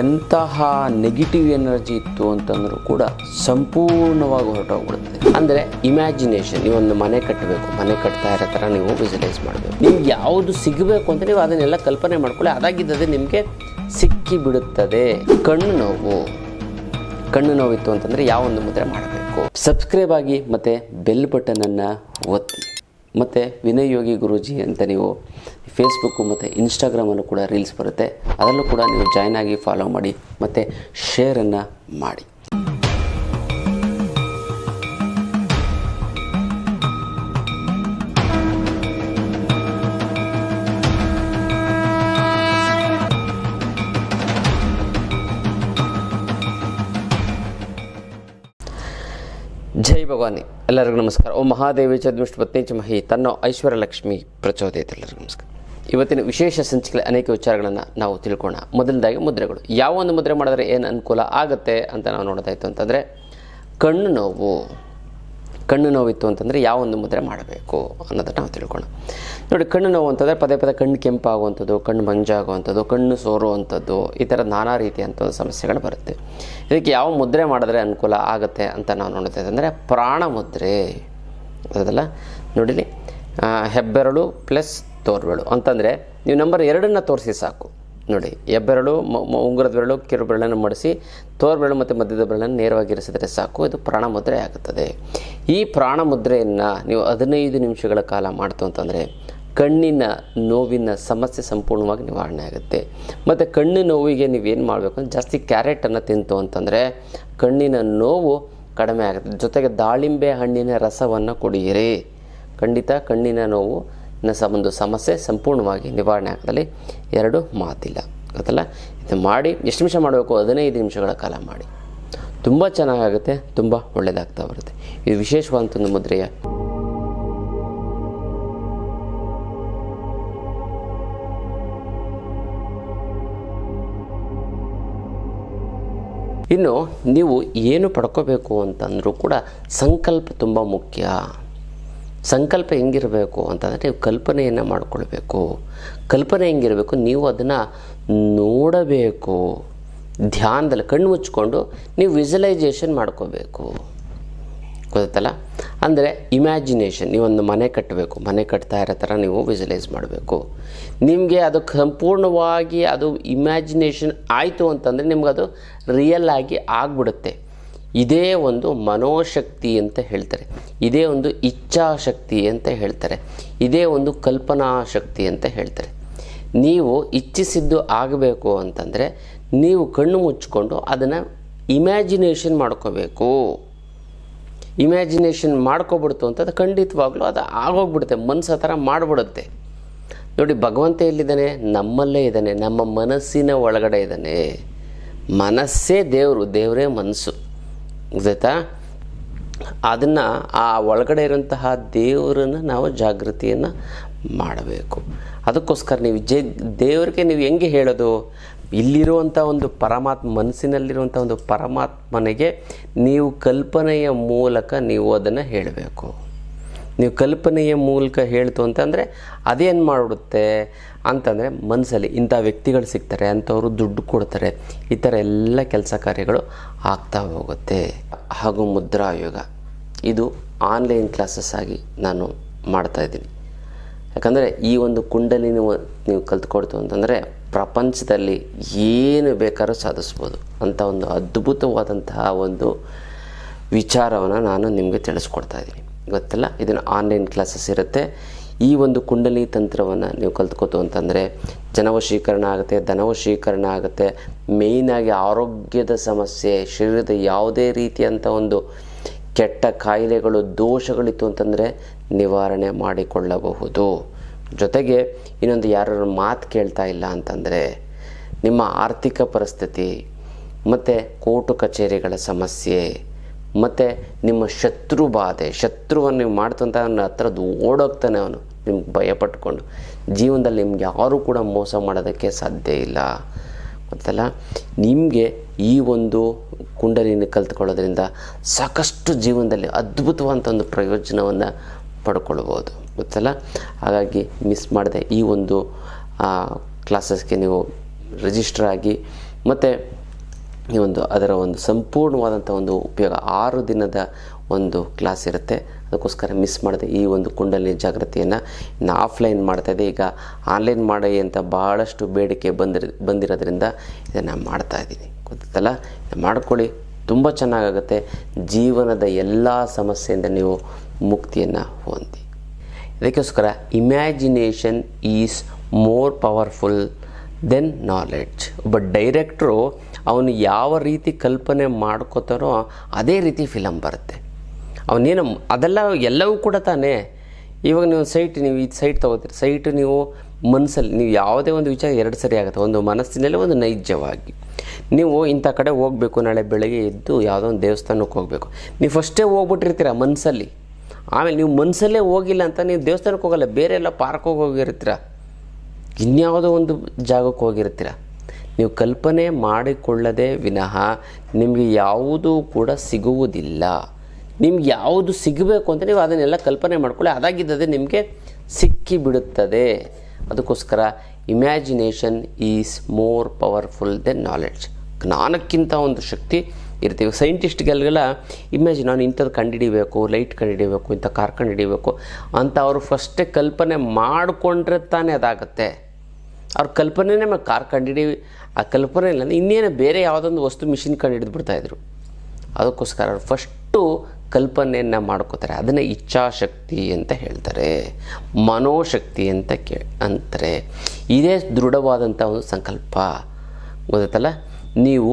ಎಂತಹ negative energy ಇತ್ತು ಅಂತಂದ್ರೂ ಕೂಡ ಸಂಪೂರ್ಣವಾಗಿ ಹೊರಟೋಗ್ಬಿಡುತ್ತೆ. ಅಂದರೆ ಇಮ್ಯಾಜಿನೇಷನ್ ನೀವೊಂದು ಮನೆ ಕಟ್ಟಬೇಕು, ಮನೆ ಕಟ್ತಾ ಇರೋ ಥರ ನೀವು ವಿಜುಲೈಸ್ ಮಾಡಬೇಕು. ನಿಮ್ಗೆ ಯಾವುದು ಸಿಗಬೇಕು ಅಂತ ನೀವು ಅದನ್ನೆಲ್ಲ ಕಲ್ಪನೆ ಮಾಡ್ಕೊಳ್ಳಿ ಅದಾಗಿದ್ದದೆ ನಿಮಗೆ ಸಿಕ್ಕಿ ಬಿಡುತ್ತದೆ ಕಣ್ಣು ನೋವು. ಕಣ್ಣು ನೋವಿತ್ತು ಅಂತಂದರೆ ಯಾವ ಒಂದು ಮುದ್ರೆ ಮಾಡಬೇಕು. ಸಬ್ಸ್ಕ್ರೈಬ್ ಆಗಿ ಮತ್ತು ಬೆಲ್ ಬಟನನ್ನು ಒತ್ತಿ. ಮತ್ತು ವಿನಯ್ ಯೋಗಿ ಗುರೂಜಿ ಅಂತ ನೀವು ಫೇಸ್ಬುಕ್ಕು ಮತ್ತು ಇನ್ಸ್ಟಾಗ್ರಾಮಲ್ಲೂ ಕೂಡ ರೀಲ್ಸ್ ಬರುತ್ತೆ. ಅದರಲ್ಲೂ ಕೂಡ ನೀವು ಜಾಯ್ನ್ ಆಗಿ ಫಾಲೋ ಮಾಡಿ ಮತ್ತು ಶೇರನ್ನು ಮಾಡಿ. ಭಗವಾನಿ, ಎಲ್ಲರಿಗೂ ನಮಸ್ಕಾರ. ಓ ಮಹಾದೇವಿ ಚದ್ಮಿಷ್ಟು ಪತ್ನಿ ಮಹಿ ತನ್ನ ಐಶ್ವರ್ಯ ಲಕ್ಷ್ಮಿ ಪ್ರಚೋದಯತೆ ಎಲ್ಲರಿಗೂ ನಮಸ್ಕಾರ. ಇವತ್ತಿನ ವಿಶೇಷ ಸಂಚಿಕೆಯಲ್ಲಿ ಅನೇಕ ವಿಚಾರಗಳನ್ನು ನಾವು ತಿಳ್ಕೋಣ. ಮೊದಲನೇದಾಗಿ ಮುದ್ರೆಗಳು. ಯಾವ ಒಂದು ಮುದ್ರೆ ಮಾಡಿದ್ರೆ ಏನು ಅನುಕೂಲ ಆಗುತ್ತೆ ಅಂತ ನಾವು ನೋಡೋದಾಯ್ತು ಅಂತಂದರೆ, ಕಣ್ಣು ನೋವು. ಕಣ್ಣು ನೋವಿತ್ತು ಅಂತಂದರೆ ಯಾವ ಒಂದು ಮುದ್ರೆ ಮಾಡಬೇಕು ಅನ್ನೋದನ್ನು ನಾವು ತಿಳ್ಕೊಳ್ಳೋಣ. ನೋಡಿ, ಕಣ್ಣು ನೋವು ಅಂತಂದರೆ ಪದೇ ಪದೇ ಕಣ್ಣು ಕೆಂಪಾಗುವಂಥದ್ದು, ಕಣ್ಣು ಮಂಜಾಗುವಂಥದ್ದು, ಕಣ್ಣು ಸೋರುವಂಥದ್ದು, ಈ ಥರ ನಾನಾ ರೀತಿಯಂಥ ಸಮಸ್ಯೆಗಳು ಬರುತ್ತೆ. ಇದಕ್ಕೆ ಯಾವ ಮುದ್ರೆ ಮಾಡಿದ್ರೆ ಅನುಕೂಲ ಆಗುತ್ತೆ ಅಂತ ನಾವು ನೋಡುತ್ತೇವೆ ಅಂದರೆ ಪ್ರಾಣ ಮುದ್ರೆ. ಅದಲ್ಲ, ನೋಡಿಲಿ ಹೆಬ್ಬೆರಳು ಪ್ಲಸ್ ತೋರ್ಬೆರಳು ಅಂತಂದರೆ, ನೀವು ನಂಬರ್ ಎರಡನ್ನು ತೋರಿಸಿ ಸಾಕು. ನೋಡಿ ಹೆಬ್ಬೆರಳು ಉಂಗುರದ ಬೆರಳು ಕಿರು ಬೆರಳನ್ನು ಮಡಿಸಿ, ತೋರ್ ಬೆರಳು ಮತ್ತು ಮಧ್ಯದ ಬೆರಳನ್ನು ನೇರವಾಗಿ ಇರಿಸಿದರೆ ಸಾಕು, ಇದು ಪ್ರಾಣ ಮುದ್ರೆ ಆಗುತ್ತದೆ. ಈ ಪ್ರಾಣ ಮುದ್ರೆಯನ್ನು ನೀವು ಹದಿನೈದು ನಿಮಿಷಗಳ ಕಾಲ ಮಾಡ್ತು ಅಂತಂದರೆ ಕಣ್ಣಿನ ನೋವಿನ ಸಮಸ್ಯೆ ಸಂಪೂರ್ಣವಾಗಿ ನಿವಾರಣೆ ಆಗುತ್ತೆ. ಮತ್ತು ಕಣ್ಣು ನೋವಿಗೆ ನೀವೇನು ಮಾಡಬೇಕು ಅಂದರೆ ಜಾಸ್ತಿ ಕ್ಯಾರೆಟನ್ನು ತಿಂತು ಅಂತಂದರೆ ಕಣ್ಣಿನ ನೋವು ಕಡಿಮೆ ಆಗುತ್ತೆ. ಜೊತೆಗೆ ದಾಳಿಂಬೆ ಹಣ್ಣಿನ ರಸವನ್ನು ಕುಡಿಯಿರಿ. ಖಂಡಿತ ಕಣ್ಣಿನ ನೋವು ಒಂದು ಸಮಸ್ಯೆ ಸಂಪೂರ್ಣವಾಗಿ ನಿವಾರಣೆ ಆಗದಲ್ಲಿ ಎರಡು ಮಾತಿಲ್ಲ. ಗೊತ್ತಲ್ಲ? ಇದು ಮಾಡಿ, ಎಷ್ಟು ನಿಮಿಷ ಮಾಡಬೇಕು? ಹದಿನೈದು ನಿಮಿಷಗಳ ಕಾಲ ಮಾಡಿ. ತುಂಬ ಚೆನ್ನಾಗಾಗುತ್ತೆ, ತುಂಬ ಒಳ್ಳೆಯದಾಗ್ತಾ ಬರುತ್ತೆ. ಇದು ವಿಶೇಷವಾದಂಥ ಮುದ್ರೆಯ ಇನ್ನು ನೀವು ಏನು ಪಡ್ಕೋಬೇಕು ಅಂತಂದರೂ ಕೂಡ ಸಂಕಲ್ಪ ತುಂಬ ಮುಖ್ಯ. ಸಂಕಲ್ಪ ಹೆಂಗಿರಬೇಕು ಅಂತಂದರೆ ನೀವು ಕಲ್ಪನೆಯನ್ನು ಮಾಡಿಕೊಳ್ಬೇಕು. ಕಲ್ಪನೆ ಹೆಂಗಿರಬೇಕು? ನೀವು ಅದನ್ನು ನೋಡಬೇಕು. ಧ್ಯಾನದಲ್ಲಿ ಕಣ್ಣು ಮುಚ್ಕೊಂಡು ನೀವು ವಿಜುವಲೈಸೇಷನ್ ಮಾಡ್ಕೋಬೇಕು ಗೊತ್ತಲ್ಲ ಅಂದರೆ ಇಮ್ಯಾಜಿನೇಷನ್ ನೀವೊಂದು ಮನೆ ಕಟ್ಟಬೇಕು. ಮನೆ ಕಟ್ತಾ ಇರೋ ಥರ ನೀವು ವಿಜುಲೈಸ್ ಮಾಡಬೇಕು. ನಿಮಗೆ ಅದು ಸಂಪೂರ್ಣವಾಗಿ ಅದು ಇಮ್ಯಾಜಿನೇಷನ್ ಆಯಿತು ಅಂತಂದರೆ ನಿಮ್ಗೆ ಅದು ರಿಯಲ್ ಆಗಿ ಆಗಿಬಿಡುತ್ತೆ. ಇದೇ ಒಂದು ಮನೋಶಕ್ತಿ ಅಂತ ಹೇಳ್ತಾರೆ. ಇದೇ ಒಂದು ಇಚ್ಛಾಶಕ್ತಿ ಅಂತ ಹೇಳ್ತಾರೆ. ಇದೇ ಒಂದು ಕಲ್ಪನಾ ಶಕ್ತಿ ಅಂತ ಹೇಳ್ತಾರೆ. ನೀವು ಇಚ್ಛಿಸಿದ್ದು ಆಗಬೇಕು ಅಂತಂದರೆ ನೀವು ಕಣ್ಣು ಮುಚ್ಚಿಕೊಂಡು ಅದನ್ನು ಇಮ್ಯಾಜಿನೇಷನ್ ಮಾಡ್ಕೋಬೇಕು. ಇಮ್ಯಾಜಿನೇಷನ್ ಮಾಡ್ಕೊಬಿಡ್ತು ಅಂತ ಅದು ಖಂಡಿತವಾಗ್ಲೂ ಅದು ಆಗೋಗ್ಬಿಡುತ್ತೆ ಮನಸ್ಸು ಆ ಥರ ಮಾಡಿಬಿಡುತ್ತೆ. ನೋಡಿ, ಭಗವಂತ ಎಲ್ಲಿದ್ದಾನೆ? ನಮ್ಮಲ್ಲೇ ಇದ್ದಾನೆ, ನಮ್ಮ ಮನಸ್ಸಿನ ಒಳಗಡೆ ಇದ್ದಾನೆ. ಮನಸ್ಸೇ ದೇವರು, ದೇವರೇ ಮನಸ್ಸು. ಗೊತ್ತಾಯ್ತಾ ಅದನ್ನು ಆ ಒಳಗಡೆ ಇರುವಂತಹ ದೇವರನ್ನು ನಾವು ಜಾಗೃತಿಯನ್ನು ಮಾಡಬೇಕು. ಅದಕ್ಕೋಸ್ಕರ ನೀವು ಜೆ, ದೇವರಿಗೆ ನೀವು ಹೆಂಗೆ ಹೇಳೋದು? ಇಲ್ಲಿರುವಂಥ ಒಂದು ಪರಮಾತ್ಮ ಮನಸ್ಸಿನಲ್ಲಿರುವಂಥ ಒಂದು ಪರಮಾತ್ಮನಿಗೆ ನೀವು ಕಲ್ಪನೆಯ ಮೂಲಕ ನೀವು ಅದನ್ನು ಹೇಳಬೇಕು. ನೀವು ಕಲ್ಪನೆಯ ಮೂಲಕ ಹೇಳ್ತು ಅಂತಂದರೆ ಅದೇನು ಮಾಡಿಬಿಡುತ್ತೆ ಅಂತಂದರೆ ಮನಸ್ಸಲ್ಲಿ ಇಂಥ ವ್ಯಕ್ತಿಗಳು ಸಿಗ್ತಾರೆ, ಅಂಥವರು ದುಡ್ಡು ಕೊಡ್ತಾರೆ, ಈ ಥರ ಎಲ್ಲ ಕೆಲಸ ಕಾರ್ಯಗಳು ಆಗ್ತಾ ಹೋಗುತ್ತೆ. ಹಾಗೂ ಮುದ್ರಾಯುಗ ಇದು ಆನ್ಲೈನ್ ಕ್ಲಾಸಸ್ ಆಗಿ ನಾನು ಮಾಡ್ತಾಯಿದ್ದೀನಿ ಯಾಕಂದರೆ ಈ ಒಂದು ಕುಂಡಲಿ ನೀವು ಕಲ್ತ್ಕೊಡ್ತು ಅಂತಂದರೆ ಪ್ರಪಂಚದಲ್ಲಿ ಏನು ಬೇಕಾದ್ರೂ ಸಾಧಿಸ್ಬೋದು ಅಂತ ಒಂದು ಅದ್ಭುತವಾದಂತಹ ಒಂದು ವಿಚಾರವನ್ನು ನಾನು ನಿಮಗೆ ತಿಳಿಸ್ಕೊಡ್ತಾ ಇದ್ದೀನಿ. ಗೊತ್ತಲ್ಲ? ಇದನ್ನು ಆನ್ಲೈನ್ ಕ್ಲಾಸಸ್ ಇರುತ್ತೆ. ಈ ಒಂದು ಕುಂಡಲಿ ತಂತ್ರವನ್ನು ನೀವು ಕಲ್ತ್ಕೋತು ಅಂತಂದರೆ, ಜನವಶೀಕರಣ ಆಗುತ್ತೆ, ಧನವಶೀಕರಣ ಆಗುತ್ತೆ ಮೇಯ್ನಾಗಿ ಆರೋಗ್ಯದ ಸಮಸ್ಯೆ, ಶರೀರದ ಯಾವುದೇ ರೀತಿಯಂಥ ಒಂದು ಕೆಟ್ಟ ಕಾಯಿಲೆಗಳು, ದೋಷಗಳಿತ್ತು ಅಂತಂದರೆ ನಿವಾರಣೆ ಮಾಡಿಕೊಳ್ಳಬಹುದು. ಜೊತೆಗೆ ಇನ್ನೊಂದು ಯಾರು ಮಾತು ಕೇಳ್ತಾ ಇಲ್ಲ ಅಂತಂದರೆ, ನಿಮ್ಮ ಆರ್ಥಿಕ ಪರಿಸ್ಥಿತಿ, ಮತ್ತು ಕೋರ್ಟು ಕಚೇರಿಗಳ ಸಮಸ್ಯೆ ಮತ್ತು ನಿಮ್ಮ ಶತ್ರು ಬಾಧೆ, ಶತ್ರುವನ್ನು ನೀವು ಮಾಡ್ತಂತ ಅವನ ಹತ್ರ ಓಡೋಗ್ತಾನೆ ಅವನು. ನಿಮ್ಗೆ ಭಯಪಟ್ಕೊಂಡು ಜೀವನದಲ್ಲಿ ನಿಮ್ಗೆ ಯಾರೂ ಕೂಡ ಮೋಸ ಮಾಡೋದಕ್ಕೆ ಸಾಧ್ಯ ಇಲ್ಲ. ಗೊತ್ತಲ್ಲ? ನಿಮಗೆ ಈ ಒಂದು ಕುಂಡಲಿನ ಕಲ್ತ್ಕೊಳ್ಳೋದ್ರಿಂದ ಸಾಕಷ್ಟು ಜೀವನದಲ್ಲಿ ಅದ್ಭುತವಾದಂಥ ಒಂದು ಪ್ರಯೋಜನವನ್ನು ಪಡ್ಕೊಳ್ಬೋದು. ಗೊತ್ತಲ್ಲ? ಹಾಗಾಗಿ ಮಿಸ್ ಮಾಡದೆ ಈ ಒಂದು ಕ್ಲಾಸಸ್ಗೆ ನೀವು ರಿಜಿಸ್ಟರ್ ಆಗಿ ಮತ್ತು ಈ ಒಂದು ಅದರ ಒಂದು ಸಂಪೂರ್ಣವಾದಂಥ ಒಂದು ಉಪಯೋಗ. ಆರು ದಿನದ ಒಂದು ಕ್ಲಾಸ್ ಇರುತ್ತೆ. ಅದಕ್ಕೋಸ್ಕರ ಮಿಸ್ ಮಾಡಿದೆ ಈ ಒಂದು ಕುಂಡಲಿ ಜಾಗೃತಿಯನ್ನು ಇನ್ನು ಆಫ್ಲೈನ್ ಇದೆ. ಈಗ ಆನ್ಲೈನ್ ಮಾಡಿ ಅಂತ ಭಾಳಷ್ಟು ಬೇಡಿಕೆ ಬಂದಿರ, ಬಂದಿರೋದ್ರಿಂದ ಇದನ್ನು ಮಾಡ್ತಾಯಿದ್ದೀನಿ ಗೊತ್ತಲ್ಲ ಇದನ್ನ ಮಾಡ್ಕೊಳ್ಳಿ. ತುಂಬ ಚೆನ್ನಾಗಾಗುತ್ತೆ. ಜೀವನದ ಎಲ್ಲ ಸಮಸ್ಯೆಯಿಂದ ನೀವು ಮುಕ್ತಿಯನ್ನು ಹೊಂದಿ. ಇದಕ್ಕೋಸ್ಕರ imagination is more powerful than knowledge. ಒಬ್ಬ ಡೈರೆಕ್ಟ್ರು ಅವನು ಯಾವ ರೀತಿ ಕಲ್ಪನೆ ಮಾಡ್ಕೋತಾರೋ ಅದೇ ರೀತಿ ಫಿಲಮ್ ಬರುತ್ತೆ. ಅವನೇನು ಅದೆಲ್ಲ ಎಲ್ಲವೂ ಕೂಡ ತಾನೇ. ಇವಾಗ ನೀವು ಸೈಟ್ ನೀವು ಇದು ಸೈಟ್ ತೊಗೋತೀರಿ. ಸೈಟ್ ನೀವು ಮನಸ್ಸಲ್ಲಿ ನೀವು ಯಾವುದೇ ಒಂದು ವಿಚಾರ ಎರಡು ಸರಿ ಆಗುತ್ತೆ. ಒಂದು ಮನಸ್ಸಿನಲ್ಲಿ ಒಂದು ನೈಜವಾಗಿ. ನೀವು ಇಂಥ ಕಡೆ ಹೋಗಬೇಕು, ನಾಳೆ ಬೆಳಗ್ಗೆ ಎದ್ದು ಯಾವುದೋ ಒಂದು ದೇವಸ್ಥಾನಕ್ಕೆ ಹೋಗಬೇಕು. ನೀವು ಫಸ್ಟೇ ಹೋಗ್ಬಿಟ್ಟಿರ್ತೀರ ಮನಸ್ಸಲ್ಲಿ. ಆಮೇಲೆ ನೀವು ಮನಸ್ಸಲ್ಲೇ ಹೋಗಿಲ್ಲ ಅಂತ ನೀವು ದೇವಸ್ಥಾನಕ್ಕೆ ಹೋಗಲ್ಲ. ಬೇರೆ ಎಲ್ಲ ಪಾರ್ಕ್ ಹೋಗಿರ್ತೀರ. ಇನ್ಯಾವುದೋ ಒಂದು ಜಾಗಕ್ಕೆ ಹೋಗಿರ್ತೀರ. ನೀವು ಕಲ್ಪನೆ ಮಾಡಿಕೊಳ್ಳದೆ ವಿನಃ ನಿಮಗೆ ಯಾವುದೂ ಕೂಡ ಸಿಗುವುದಿಲ್ಲ. ನಿಮ್ಗೆ ಯಾವುದು ಸಿಗಬೇಕು ಅಂತ ನೀವು ಅದನ್ನೆಲ್ಲ ಕಲ್ಪನೆ ಮಾಡ್ಕೊಳ್ಳಿ ಅದಾಗಿದ್ದದೆ ನಿಮಗೆ ಸಿಕ್ಕಿಬಿಡುತ್ತದೆ. ಅದಕ್ಕೋಸ್ಕರ imagination is more powerful than knowledge ಜ್ಞಾನಕ್ಕಿಂತ ಒಂದು ಶಕ್ತಿ ಇರ್ತೀವಿ ಸೈಂಟಿಸ್ಟ್ಗೆಲ್ಲ ಇಮ್ಯಾಜಿನ್ ನಾನು ಇಂಥದ್ದು ಕಂಡುಹಿಡಿಬೇಕು ಲೈಟ್ ಕಂಡುಹಿಡಿಬೇಕು, ಇಂಥ ಕಾರ್ ಕಂಡುಹಿಡಿಬೇಕು ಅಂತ ಅವರು ಫಸ್ಟೇ ಕಲ್ಪನೆ ಮಾಡಿಕೊಂಡ್ರೆ ತಾನೇ ಅದಾಗುತ್ತೆ. ಅವ್ರ ಕಲ್ಪನೆನೇ ಮ ಕಾರ್ ಕಂಡುಹಿಡಿ ಆ ಕಲ್ಪನೆ ಇಲ್ಲ ಅಂದರೆ ಇನ್ನೇನು ಬೇರೆ ಯಾವುದೊಂದು ವಸ್ತು ಮಿಷಿನ್ ಕಂಡುಹಿಡಿದು ಬಿಡ್ತಾಯಿದ್ರು ಅದಕ್ಕೋಸ್ಕರ ಅವ್ರು ಫಸ್ಟು ಕಲ್ಪನೆಯನ್ನು ಮಾಡ್ಕೋತಾರೆ. ಅದನ್ನೇ ಇಚ್ಛಾಶಕ್ತಿ ಅಂತ ಹೇಳ್ತಾರೆ. ಮನೋಶಕ್ತಿ ಅಂತ ಕೇ ಅಂತಾರೆ. ಇದೇ ದೃಢವಾದಂಥ ಒಂದು ಸಂಕಲ್ಪ. ಗೊತ್ತಲ್ಲ ನೀವು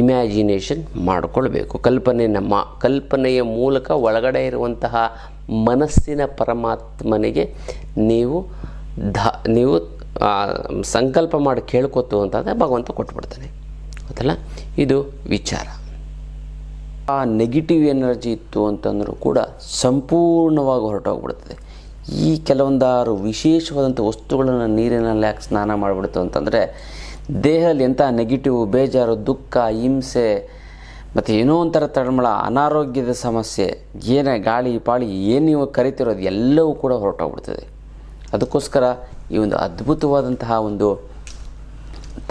ಇಮ್ಯಾಜಿನೇಷನ್ ಮಾಡಿಕೊಳ್ಬೇಕು. ಕಲ್ಪನೆಯನ್ನು ಮಾ ಕಲ್ಪನೆಯ ಮೂಲಕ ಒಳಗಡೆ ಇರುವಂತಹ ಮನಸ್ಸಿನ ಪರಮಾತ್ಮನಿಗೆ ನೀವು ಧ ನೀವು ಸಂಕಲ್ಪ ಮಾಡಿ ಕೇಳ್ಕೊತು ಅಂತಂದರೆ ಭಗವಂತ ಕೊಟ್ಬಿಡ್ತಾನೆ. ಗೊತ್ತಲ್ಲ? ಇದು ವಿಚಾರ. ಆ ನೆಗೆಟಿವ್ ಎನರ್ಜಿ ಇತ್ತು ಅಂತಂದರೂ ಕೂಡ ಸಂಪೂರ್ಣವಾಗಿ ಹೊರಟೋಗ್ಬಿಡ್ತದೆ. ಈ ಕೆಲವೊಂದಾರು ವಿಶೇಷವಾದಂಥ ವಸ್ತುಗಳನ್ನು ನೀರಿನಲ್ಲಿ ಹಾಕಿ ಸ್ನಾನ ಮಾಡಿಬಿಡ್ತು ಅಂತಂದರೆ ದೇಹದಲ್ಲಿ ಎಂಥ ನೆಗೆಟಿವ್ ಬೇಜಾರು, ದುಃಖ, ಹಿಂಸೆ, ಮತ್ತು ಏನೋ ಒಂಥರ ತಳಮಳ ಅನಾರೋಗ್ಯದ ಸಮಸ್ಯೆ, ಏನೇ ಗಾಳಿ, ಪಾಳಿ, ಏನು ನೀವು ಕರಿತಿರೋದು, ಎಲ್ಲವೂ ಕೂಡ ಹೊರಟೋಗ್ಬಿಡ್ತದೆ. ಅದಕ್ಕೋಸ್ಕರ ಈ ಒಂದು ಅದ್ಭುತವಾದಂತಹ ಒಂದು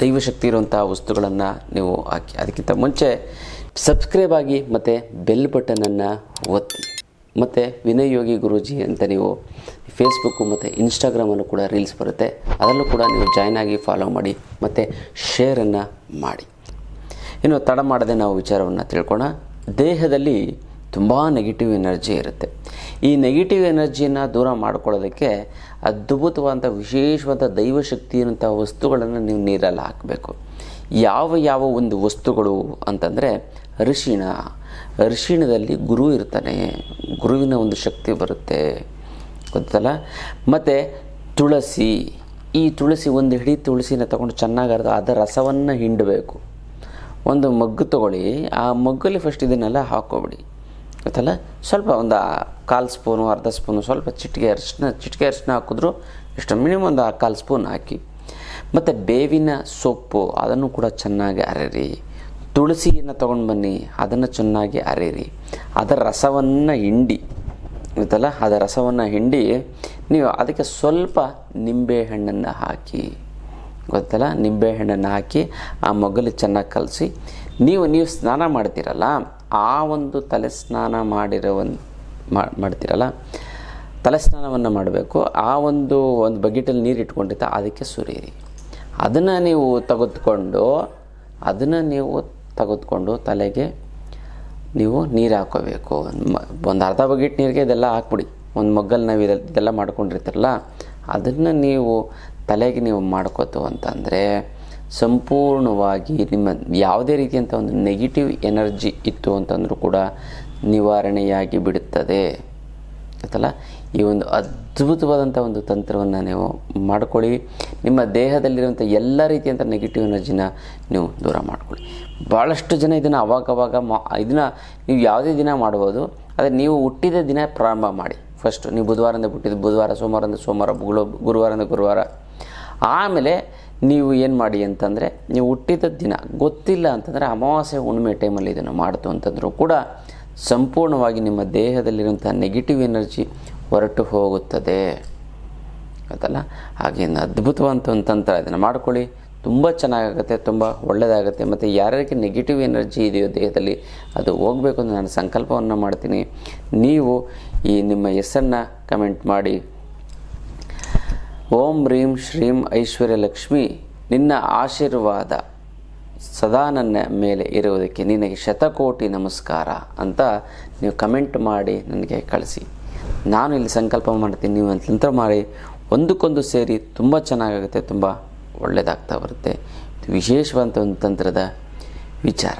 ದೈವಶಕ್ತಿ ಇರುವಂತಹ ವಸ್ತುಗಳನ್ನು ನೀವು ಹಾಕಿ. ಅದಕ್ಕಿಂತ ಮುಂಚೆ ಸಬ್ಸ್ಕ್ರೈಬ್ ಆಗಿ ಮತ್ತು ಬೆಲ್ ಬಟನನ್ನು ಒತ್ತಿ. ಮತ್ತು ವಿನಯ್ ಯೋಗಿ ಗುರೂಜಿ ಅಂತ ನೀವು ಫೇಸ್ಬುಕ್ಕು ಮತ್ತು ಇನ್ಸ್ಟಾಗ್ರಾಮಲ್ಲೂ ಕೂಡ ರೀಲ್ಸ್ ಬರುತ್ತೆ. ಅದರಲ್ಲೂ ಕೂಡ ನೀವು ಜಾಯ್ನ್ ಆಗಿ ಫಾಲೋ ಮಾಡಿ, ಮತ್ತು ಶೇರನ್ನು ಮಾಡಿ. ಇನ್ನು ತಡ ಮಾಡದೆ ನಾವು ವಿಚಾರವನ್ನು ತಿಳ್ಕೊಳ್ಳೋಣ ದೇಹದಲ್ಲಿ ತುಂಬ ನೆಗೆಟಿವ್ ಎನರ್ಜಿ ಇರುತ್ತೆ. ಈ ನೆಗೆಟಿವ್ ಎನರ್ಜಿಯನ್ನು ದೂರ ಮಾಡ್ಕೊಳ್ಳೋದಕ್ಕೆ ಅದ್ಭುತವಾದಂಥ ವಿಶೇಷವಾದ ದೈವಶಕ್ತಿಯಂಥ ವಸ್ತುಗಳನ್ನು ನೀವು ನೀರಲ್ಲಿ ಹಾಕಬೇಕು. ಯಾವ ಯಾವ ಒಂದು ವಸ್ತುಗಳು ಅಂತಂದರೆ, ಅರಿಶಿಣ. ಅರಿಶಿಣದಲ್ಲಿ ಗುರು ಇರ್ತಾನೆ. ಗುರುವಿನ ಒಂದು ಶಕ್ತಿ ಬರುತ್ತೆ. ಗೊತ್ತಲ್ಲ? ಮತ್ತು ತುಳಸಿ. ಈ ತುಳಸಿ ಒಂದು ಹಿಡಿ ತುಳಸಿನ ತಗೊಂಡು ಚೆನ್ನಾಗಿ ಅರ್ದು ಅದರ ರಸವನ್ನು ಹಿಂಡಬೇಕು. ಒಂದು ಮಗ್ಗು ತಗೊಳ್ಳಿ. ಆ ಮಗ್ಗಲ್ಲಿ ಫಸ್ಟ್ ಇದನ್ನೆಲ್ಲ ಹಾಕ್ಕೊಬಿಡಿ. ಗೊತ್ತಲ್ಲ ಸ್ವಲ್ಪ ಒಂದು ಕಾಲು ಸ್ಪೂನು, ಅರ್ಧ ಸ್ಪೂನು, ಸ್ವಲ್ಪ ಚಿಟಿಕೆ ಅರಿಶಿನ ಚಿಟಿಕೆ ಅರಿಶಿನ ಹಾಕಿದ್ರು ಇಷ್ಟು ಮಿನಿಮಮ್ ಒಂದು ಕಾಲು ಸ್ಪೂನ್ ಹಾಕಿ. ಮತ್ತು ಬೇವಿನ ಸೊಪ್ಪು, ಅದನ್ನು ಕೂಡ ಚೆನ್ನಾಗಿ ಅರೆರಿ. ತುಳಸಿಯನ್ನು ತೊಗೊಂಡು ಬನ್ನಿ, ಅದನ್ನು ಚೆನ್ನಾಗಿ ಅರೆರಿ. ಅದರ ರಸವನ್ನು ಹಿಂಡಿ, ಗೊತ್ತಲ್ಲ? ಅದರ ರಸವನ್ನು ಹಿಂಡಿ ನೀವು ಅದಕ್ಕೆ ಸ್ವಲ್ಪ ನಿಂಬೆ ಹಣ್ಣನ್ನು ಹಾಕಿ, ಗೊತ್ತಲ್ಲ? ನಿಂಬೆ ಹಣ್ಣನ್ನು ಹಾಕಿ ಆ ಮೊಗ್ಗಲು ಚೆನ್ನಾಗಿ ಕಲಸಿ ನೀವು ನೀವು ಸ್ನಾನ ಮಾಡ್ತೀರಲ್ಲ, ಆ ಒಂದು ತಲೆ ಸ್ನಾನ ಮಾಡಿರೋ ಒಂದು ಮಾಡ್ತೀರಲ್ಲ ತಲೆ ಸ್ನಾನವನ್ನು ಮಾಡಬೇಕು, ಆ ಒಂದು ಒಂದು ಬಕೆಟಲ್ಲಿ ನೀರು ಇಟ್ಕೊಂಡಿತ್ತ ಅದಕ್ಕೆ ಸುರಿಯಿರಿ. ಅದನ್ನು ನೀವು ತೆಗೆದುಕೊಂಡು, ಅದನ್ನು ನೀವು ತೆಗೆದುಕೊಂಡು ತಲೆಗೆ ನೀವು ನೀರು ಹಾಕೋಬೇಕು. ಒಂದು ಅರ್ಧ ಬಕೆಟ್ ನೀರಿಗೆ ಇದೆಲ್ಲ ಹಾಕ್ಬಿಡಿ. ಒಂದು ಮಗ್ಗಲ್ಲಿ ನಾವು ಇದೆಲ್ಲ ಇದೆಲ್ಲ ಮಾಡ್ಕೊಂಡಿರ್ತೀರಲ್ಲ, ಅದನ್ನು ನೀವು ತಲೆಗೆ ನೀವು ಮಾಡ್ಕೋತು ಅಂತಂದರೆ ಸಂಪೂರ್ಣವಾಗಿ ನಿಮ್ಮ ಯಾವುದೇ ರೀತಿಯಂಥ ಒಂದು ನೆಗೆಟಿವ್ ಎನರ್ಜಿ ಇತ್ತು ಅಂತಂದರೂ ಕೂಡ ನಿವಾರಣೆಯಾಗಿ ಬಿಡುತ್ತದೆ. ಆಯ್ತಲ್ಲ ಈ ಒಂದು ಅದ್ಭುತವಾದಂಥ ಒಂದು ತಂತ್ರವನ್ನು ನೀವು ಮಾಡ್ಕೊಳ್ಳಿ. ನಿಮ್ಮ ದೇಹದಲ್ಲಿರುವಂಥ ಎಲ್ಲ ರೀತಿಯಂಥ ನೆಗೆಟಿವ್ ಎನರ್ಜಿನ ನೀವು ದೂರ ಮಾಡ್ಕೊಳ್ಳಿ. ಭಾಳಷ್ಟು ಜನ ಇದನ್ನು ಅವಾಗವಾಗ ಮಾ, ಇದನ್ನು ನೀವು ಯಾವುದೇ ದಿನ ಮಾಡ್ಬೋದು. ಆದರೆ ನೀವು ಹುಟ್ಟಿದ ದಿನ ಪ್ರಾರಂಭ ಮಾಡಿ. ಫಸ್ಟು ನೀವು ಬುಧವಾರದಿಂದ ಹುಟ್ಟಿದ ಬುಧವಾರ, ಸೋಮವಾರದಿಂದ ಸೋಮವಾರ ಗುರುವಾರದಿಂದ ಗುರುವಾರ. ಆಮೇಲೆ ನೀವು ಏನು ಮಾಡಿ ಅಂತಂದರೆ, ನೀವು ಹುಟ್ಟಿದ ದಿನ, ಗೊತ್ತಿಲ್ಲ ಅಂತಂದರೆ ಅಮಾವಾಸ್ಯೆ ಹುಣ್ಣಿಮೆ ಟೈಮಲ್ಲಿ ಇದನ್ನು ಮಾಡ್ತು ಅಂತಂದರೂ ಕೂಡ ಸಂಪೂರ್ಣವಾಗಿ ನಿಮ್ಮ ದೇಹದಲ್ಲಿರುವಂಥ ನೆಗೆಟಿವ್ ಎನರ್ಜಿ ಹೊರಟು ಹೋಗುತ್ತದೆ. ಗೊತ್ತಲ್ಲ? ಹಾಗೆ ಒಂದು ಅದ್ಭುತವಂತ ತಂತ್ರ ಇದನ್ನು ಮಾಡ್ಕೊಳ್ಳಿ. ತುಂಬ ಚೆನ್ನಾಗಾಗುತ್ತೆ, ತುಂಬ ಒಳ್ಳೆಯದಾಗುತ್ತೆ ಮತ್ತು ಯಾರ್ಯಾರಿಗೆ ನೆಗೆಟಿವ್ ಎನರ್ಜಿ ಇದೆಯೋ ದೇಹದಲ್ಲಿ ಅದು ಹೋಗಬೇಕು ಅಂತ ನಾನು ಸಂಕಲ್ಪವನ್ನು ಮಾಡ್ತೀನಿ. ನೀವು ಈ ನಿಮ್ಮ ಹೆಸರನ್ನ ಕಮೆಂಟ್ ಮಾಡಿ ಓಂ ರೀಂ ಶ್ರೀಂ ಐಶ್ವರ್ಯ ಲಕ್ಷ್ಮಿ, ನಿನ್ನ ಆಶೀರ್ವಾದ ಸದಾ ನನ್ನ ಮೇಲೆ ಇರುವುದಕ್ಕೆ ನಿನಗೆ ಶತಕೋಟಿ ನಮಸ್ಕಾರ ಅಂತ ನೀವು ಕಮೆಂಟ್ ಮಾಡಿ ನನಗೆ ಕಳಿಸಿ. ನಾನು ಇಲ್ಲಿ ಸಂಕಲ್ಪ ಮಾಡ್ತೀನಿ, ನೀವು ನಂತರ ಮಾಡಿ. ಒಂದಕ್ಕೊಂದು ಸೇರಿ ತುಂಬ ಚೆನ್ನಾಗಾಗುತ್ತೆ, ತುಂಬ ಒಳ್ಳೆಯದಾಗ್ತಾ ಬರುತ್ತೆ. ವಿಶೇಷವಾದಂಥ ಒಂದು ತಂತ್ರದ ವಿಚಾರ.